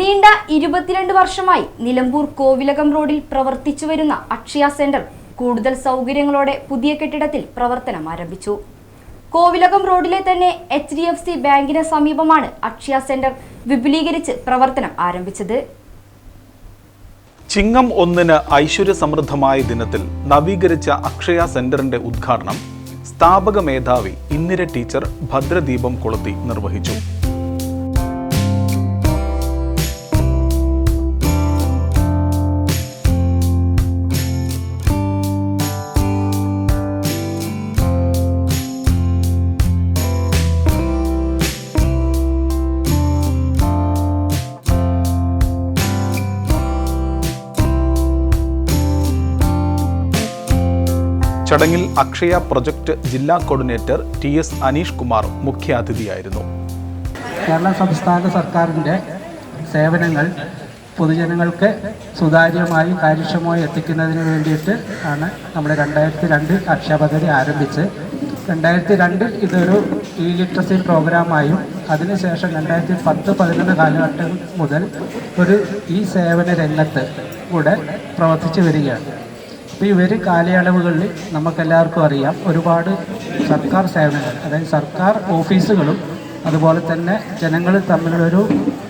നീണ്ട ഇരുപത്തിരണ്ട് വർഷമായി നിലമ്പൂർ കോവിലകം റോഡിൽ പ്രവർത്തിച്ചു വരുന്ന അക്ഷയ സെന്റർ കൂടുതൽ സൗകര്യങ്ങളോടെ പുതിയ കെട്ടിടത്തിൽ പ്രവർത്തനം ആരംഭിച്ചു. കോവിലകം റോഡിലെ തന്നെ എച്ച് ഡി എഫ് സി ബാങ്കിന് സമീപമാണ് അക്ഷയ സെന്റർ വിപുലീകരിച്ച് പ്രവർത്തനം ആരംഭിച്ചത്. ചിങ്ങം ഒന്നിന് ഐശ്വര്യ സമൃദ്ധമായ ദിനത്തിൽ നവീകരിച്ച അക്ഷയ സെന്ററിന്റെ ഉദ്ഘാടനം സ്ഥാപക മേധാവി ഇന്ദിര ടീച്ചർ ഭദ്രദീപം കൊളുത്തി നിർവഹിച്ചു. ചടങ്ങിൽ അക്ഷയ പ്രൊജക്ട് ജില്ലാ coordinator T S Aneesh Kumar മുഖ്യാതിഥിയായിരുന്നു. Kerala സംസ്ഥാന സർക്കാരിന്റെ സേവനങ്ങൾ പൊതുജനങ്ങൾക്ക് സുതാര്യമായി കാര്യക്ഷമമായി എത്തിക്കുന്നതിന് വേണ്ടിയിട്ട് ആണ് നമ്മൾ രണ്ടായിരത്തി രണ്ട് അക്ഷയ പദ്ധതി ആരംഭിച്ച് രണ്ടായിരത്തി രണ്ടിൽ ഇതൊരു ഇ ലിറ്ററസി പ്രോഗ്രാമായും അതിനുശേഷം രണ്ടായിരത്തി പത്ത് പതിനൊന്ന് കാലഘട്ടം മുതൽ ഒരു ഈ സേവന രംഗത്ത് കൂടെ പ്രവർത്തിച്ചു വരികയാണ്. അപ്പോൾ ഈ കാലയളവുകളിൽ നമുക്കെല്ലാവർക്കും അറിയാം ഒരുപാട് സർക്കാർ സേവനങ്ങൾ അതായത് സർക്കാർ ഓഫീസുകളും അതുപോലെ തന്നെ ജനങ്ങൾ തമ്മിലൊരു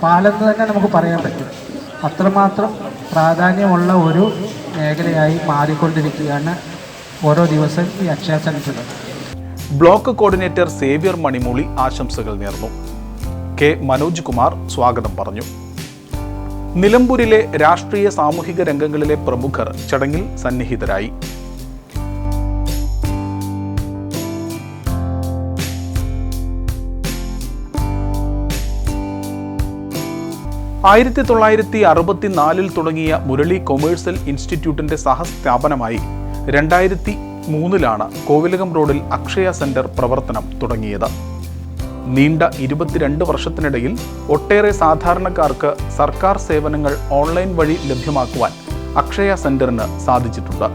പാലെന്ന് തന്നെ നമുക്ക് പറയാൻ പറ്റും. അത്രമാത്രം പ്രാധാന്യമുള്ള ഒരു മേഖലയായി മാറിക്കൊണ്ടിരിക്കുകയാണ് ഓരോ ദിവസം ഈ അക്ഷയ സെന്ററുകൾ ബ്ലോക്ക് കോർഡിനേറ്റർ സേവ്യർ മണിമൂളി ആശംസകൾ നേർന്നു. കെ മനോജ് കുമാർ സ്വാഗതം പറഞ്ഞു. നിലമ്പൂരിലെ രാഷ്ട്രീയ സാമൂഹിക രംഗങ്ങളിലെ പ്രമുഖർ ചടങ്ങിൽ സന്നിഹിതരായി. ആയിരത്തി തൊള്ളായിരത്തി അറുപത്തിനാലിൽ തുടങ്ങിയ മുരളി കൊമേഴ്സ്യൽ ഇൻസ്റ്റിറ്റ്യൂട്ടിന്റെ സഹസ്ഥാപനമായി രണ്ടായിരത്തി മൂന്നിലാണ് കോവിലകം റോഡിൽ അക്ഷയ സെന്റർ പ്രവർത്തനം തുടങ്ങിയത്. നീണ്ട ഇരുപത്തിരണ്ട് വർഷത്തിനിടയിൽ ഒട്ടേറെ സാധാരണക്കാർക്ക് സർക്കാർ സേവനങ്ങൾ ഓൺലൈൻ വഴി ലഭ്യമാക്കുവാൻ അക്ഷയ സെന്ററിന് സാധിച്ചിട്ടുണ്ട്.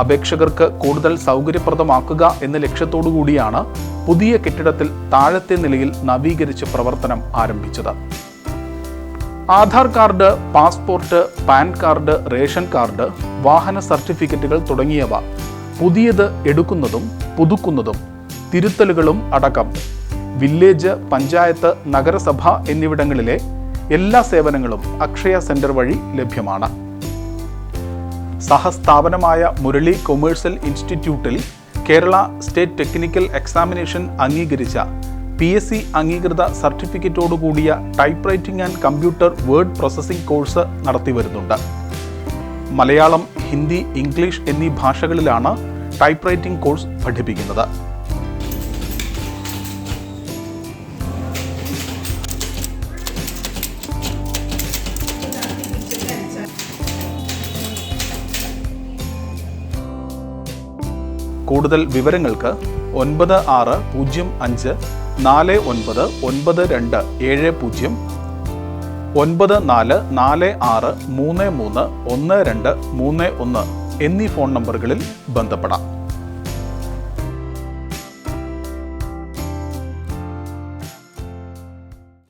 അപേക്ഷകർക്ക് കൂടുതൽ സൗകര്യപ്രദമാക്കുക എന്ന ലക്ഷ്യത്തോടു കൂടിയാണ് പുതിയ കെട്ടിടത്തിൽ താഴത്തെ നിലയിൽ നവീകരിച്ച് പ്രവർത്തനം ആരംഭിച്ചത്. Aadhaar card passport PAN card ration card വാഹന സർട്ടിഫിക്കറ്റുകൾ തുടങ്ങിയവ പുതിയത് എടുക്കുന്നതും പുതുക്കുന്നതും തിരുത്തലുകളും അടക്കം വില്ലേജ് പഞ്ചായത്ത് നഗരസഭ എന്നിവിടങ്ങളിലെ എല്ലാ സേവനങ്ങളും അക്ഷയ സെന്റർ വഴി ലഭ്യമാണ്. സഹസ്ഥാപനമായ മുരളി കൊമേഴ്സ്യൽ ഇൻസ്റ്റിറ്റ്യൂട്ടിൽ കേരള സ്റ്റേറ്റ് ടെക്നിക്കൽ എക്സാമിനേഷൻ അംഗീകരിച്ച പി എസ് സി അംഗീകൃത സർട്ടിഫിക്കറ്റോടുകൂടിയ type writing and computer word processing course നടത്തിവരുന്നുണ്ട് Malayalam Hindi English എന്നീ ഭാഷകളിലാണ് ടൈപ്പ് റൈറ്റിംഗ് കോഴ്സ് പഠിപ്പിക്കുന്നത്. കൂടുതൽ വിവരങ്ങൾക്ക് ഒൻപത് ആറ് പൂജ്യം അഞ്ച് നാല് ഒൻപത് ഒൻപത് രണ്ട് ഏഴ് പൂജ്യം ഒൻപത് നാല് നാല് ആറ് മൂന്ന് മൂന്ന് ഒന്ന് രണ്ട് മൂന്ന് ഒന്ന് എന്നീ ഫോൺ നമ്പറുകളിൽ ബന്ധപ്പെടാം.